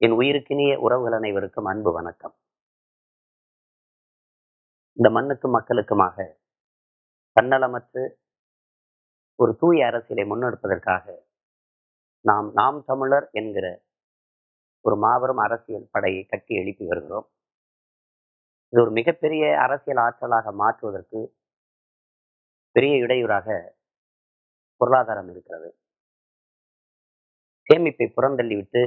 என் உயிருக்கினிய உறவுகள் அனைவருக்கும் அன்பு வணக்கம். இந்த மண்ணுக்கும் மக்களுக்குமாக தன்னலமற்று ஒரு தூய அரசியலை முன்னெடுப்பதற்காக நாம் நாம் தமிழர் என்கிற ஒரு மாபெரும் அரசியல் படையை கட்டி எழுப்பி வருகிறோம். இது ஒரு மிகப்பெரிய அரசியல் ஆற்றலாக மாற்றுவதற்கு பெரிய இடையூறாக பொருளாதாரம் இருக்கிறது. சேமிப்பை புறந்தள்ளிவிட்டு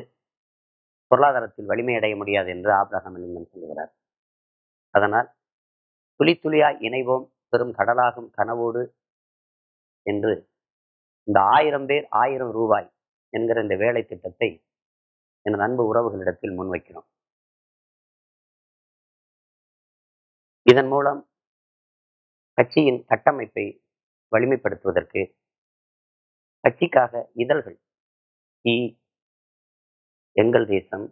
பொருளாதாரத்தில் வலிமையடைய முடியாது என்று ஆப்ரஹாம் லிங்கம் சொல்லுகிறார். அதனால் துளி துளியாய் இணைவோம் பெரும் கடலாகும் கனவோடு என்று இந்த ஆயிரம் பேர் ஆயிரம் ரூபாய் என்கிற இந்த வேலை திட்டத்தை எனது அன்பு உறவுகளிடத்தில் முன்வைக்கிறோம் இதன் மூலம் கட்சியின் கட்டமைப்பை வலிமைப்படுத்துவதற்கு கட்சிக்காக இதழ்கள் ஈ எங்கள் தேசம்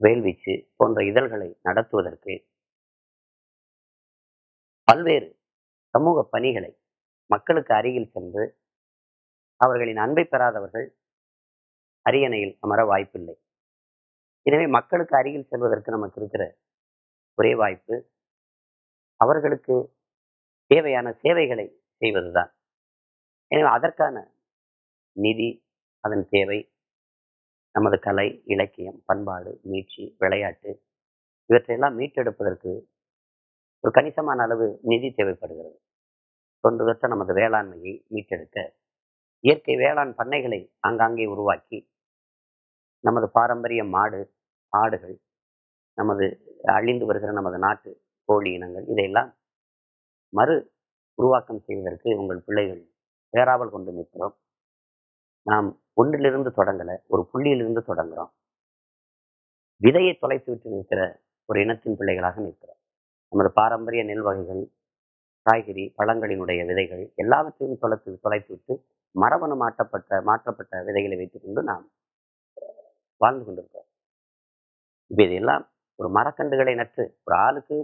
வேல்வீச்சு போன்ற இதழ்களை நடத்துவதற்கு பல்வேறு சமூக பணிகளை மக்களுக்கு அருகில் சென்று அவர்களின் அன்பை பெறாதவர்கள் அரியணையில் அமர வாய்ப்பில்லை. எனவே மக்களுக்கு அருகில் செல்வதற்கு நமக்கு இருக்கிற ஒரே வாய்ப்பு அவர்களுக்கு தேவையான சேவைகளை செய்வதுதான். எனவே அதற்கான நிதி அதன் தேவை நமது கலை இலக்கியம் பண்பாடு மீட்சி விளையாட்டு இவற்றையெல்லாம் மீட்டெடுப்பதற்கு ஒரு கணிசமான அளவு நிதி தேவைப்படுகிறது. தொன்று தொற்ற நமது வேளாண்மையை மீட்டெடுக்க இயற்கை வேளாண் பண்ணைகளை ஆங்காங்கே உருவாக்கி நமது பாரம்பரிய மாடு ஆடுகள் நமது அழிந்து வருகிற நமது நாட்டு கோழி இனங்கள் இதையெல்லாம் மறு உருவாக்கம் செய்வதற்கு உங்கள் பிள்ளைகள் பேராவல் கொண்டு நிற்கிறோம். நாம் ஒன்றிலிருந்து தொடங்கலை ஒரு புள்ளியிலிருந்து தொடங்குறோம். விதையை தொலைத்து விட்டு நிற்கிற ஒரு இனத்தின் பிள்ளைகளாக நிற்கிறோம். நமது பாரம்பரிய நெல் வகைகள் காய்கறி பழங்களினுடைய விதைகள் எல்லாவற்றையும் தொலைத்து தொலைத்து விட்டு மரபணு மாற்றப்பட்ட மாற்றப்பட்ட விதைகளை வைத்துக்கொண்டு நாம் வாழ்ந்து கொண்டிருக்கிறோம். இப்போ இதெல்லாம் ஒரு மரக்கன்றுகளை நட்டு ஒரு ஆளுக்கு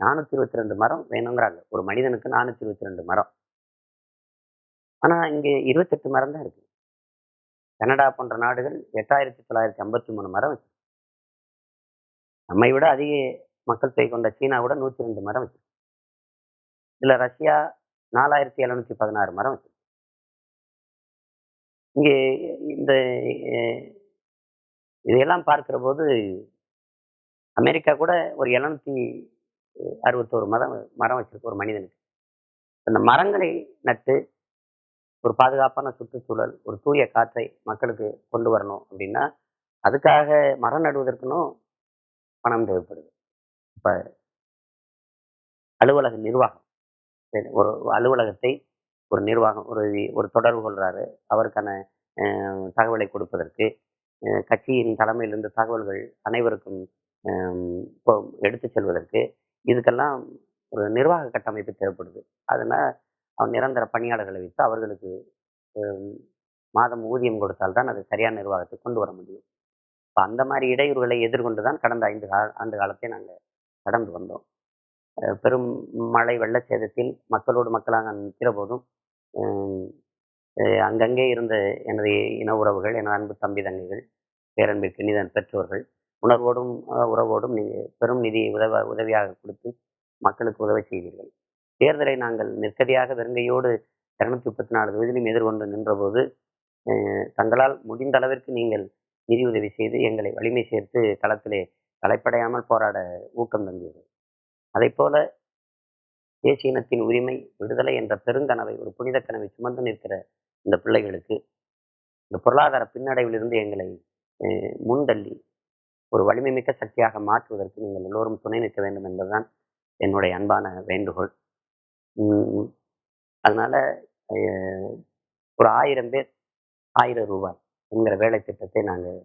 நானூற்றி இருபத்தி ரெண்டு மரம் வேணுங்கிறாங்க. ஒரு மனிதனுக்கு நானூற்றி இருபத்தி ரெண்டு மரம். ஆனால் இங்கே இருபத்தெட்டு மரம் தான் இருக்குது கனடா போன்ற நாடுகள் எட்டாயிரத்தி தொள்ளாயிரத்தி ஐம்பத்தி மூணு மரம் வச்சு நம்மை விட அதிக மக்கள் தொகை கொண்ட கூட நூற்றி ரெண்டு மரம் வச்சு இதில் ரஷ்யா நாலாயிரத்தி எழுநூற்றி பதினாறு மரம் வச்சு இங்கே இந்த இதையெல்லாம் பார்க்கிற போது அமெரிக்கா கூட ஒரு எழுநூத்தி அறுபத்தோரு மரம் மரம் வச்சிருக்கு ஒரு மனிதனுக்கு. அந்த மரங்களை நட்டு ஒரு பாதுகாப்பான சுற்றுச்சூழல் ஒரு தூய காற்றை மக்களுக்கு கொண்டு வரணும் அப்படின்னா அதுக்காக மரம் நடுவதற்குனும் பணம் தேவைப்படுது. இப்போ அலுவலக நிர்வாகம் ஒரு அலுவலகத்தை ஒரு நிர்வாகம் ஒரு ஒரு தொடர்பு கொள்கிறாரு அவருக்கான தகவலை கொடுப்பதற்கு கட்சியின் தலைமையிலிருந்து தகவல்கள் அனைவருக்கும் இப்போ எடுத்து செல்வதற்கு இதுக்கெல்லாம் ஒரு நிர்வாக கட்டமைப்பு தேவைப்படுது. அதனால் அவன் நிரந்தர பணியாளர்களை வைத்து அவர்களுக்கு மாதம் ஊதியம் கொடுத்தால்தான் அது சரியான நிர்வாகத்தை கொண்டு வர முடியும். இப்போ அந்த மாதிரி இடையூறுகளை எதிர்கொண்டு தான் கடந்த ஐந்து கா ஆண்டு காலத்தை நாங்கள் கடந்து வந்தோம். பெரும் மழை வெள்ள சேதத்தில் மக்களோடு மக்களாக நிற்கிற போதும் அங்கங்கே இருந்த எனது இன உறவுகள் எனது அன்பு தம்பி தங்கைகள் பேரன்பிற்கு நிதன் பெற்றோர்கள் உணர்வோடும் உறவோடும் நீங்கள் பெரும் நிதியை உதவ உதவியாக கொடுத்து மக்களுக்கு உதவி செய்தீர்கள் தேர்தலை நாங்கள் நெருக்கடியாக வெறுங்கையோடு இரநூத்தி முப்பத்தி நாலு தொகுதியிலும் எதிர்கொண்டு நின்றபோது தங்களால் முடிந்த அளவிற்கு நீங்கள் உதவி செய்து எங்களை வலிமை சேர்த்து களத்திலே களைப்படையாமல் போராட ஊக்கம் தந்தீர்கள். அதைப் போல தேசிய இனத்தின் உரிமை விடுதலை என்ற பெருங்கனவை ஒரு புனித கனவை சுமந்து நிற்கிற இந்த பிள்ளைகளுக்கு இந்த பொருளாதார பின்னடைவிலிருந்து எங்களை முன்தள்ளி ஒரு வலிமை மிக்க சக்தியாக மாற்றுவதற்கு நீங்கள் எல்லோரும் துணை நிற்க வேண்டும் என்பதுதான் என்னுடைய அன்பான வேண்டுகோள். அதனால ஒரு ஆயிரம் பேர் ஆயிரம் ரூபாய் என்கிற வேலை திட்டத்தை நாங்கள்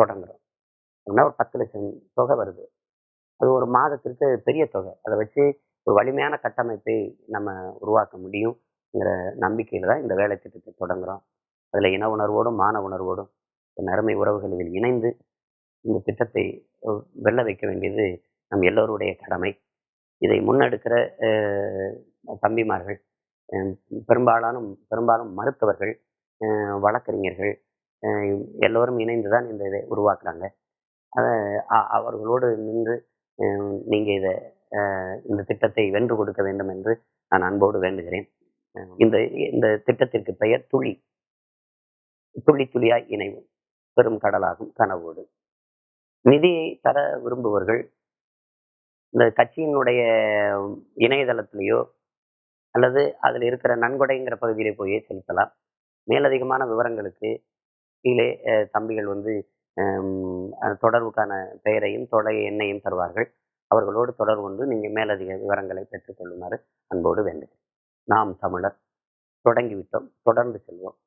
தொடங்குறோம். அப்படின்னா ஒரு பத்து லட்சம் தொகை வருது. அது ஒரு மாதத்திற்கு பெரிய தொகை. அதை வச்சு ஒரு வலிமையான கட்டமைப்பை நம்ம உருவாக்க முடியுங்கிற நம்பிக்கையில் தான் இந்த வேலை திட்டத்தை தொடங்குறோம். அதில் இன உணர்வோடும் மான உணர்வோடும் என் உறவுகளில் உறவுகள் இதில் இணைந்து இந்த திட்டத்தை வெல்ல வைக்க வேண்டியது நம் எல்லோருடைய கடமை. இதை முன்னெடுக்கிற தம்பிமார்கள் பெரும்பாலான பெரும்பாலும் மருத்துவர்கள் வழக்கறிஞர்கள் எல்லோரும் இணைந்து தான் இந்த இதை உருவாக்குறாங்க. அதை அவர்களோடு நின்று நீங்கள் இதை இந்த திட்டத்தை வென்று கொடுக்க வேண்டும் என்று நான் அன்போடு வேண்டுகிறேன். இந்த இந்த திட்டத்திற்கு பெயர் துளி. துளி துளியாய் இணைவு பெரும் கடலாகும் கனவோடு. நிதியை தர விரும்புபவர்கள் இந்த கட்சியினுடைய இணையதளத்திலேயோ அல்லது அதில் இருக்கிற நன்கொடைங்கிற பகுதியிலே போய் செலுத்தலாம். மேலதிகமான விவரங்களுக்கு கீழே தம்பிகள் வந்து தொடர்புக்கான பெயரையும் தொலை எண்ணையும் தருவார்கள். அவர்களோடு தொடர்பு கொண்டு நீங்கள் மேலதிக விவரங்களை பெற்றுக்கொள்ளுமாறு அன்போடு வேண்டும் நாம் தமிழர் தொடங்கிவிட்டோம். தொடர்ந்து செல்வோம்.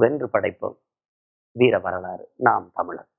வென்று படைப்போம். வீர வரலாறு. நாம் தமிழர்.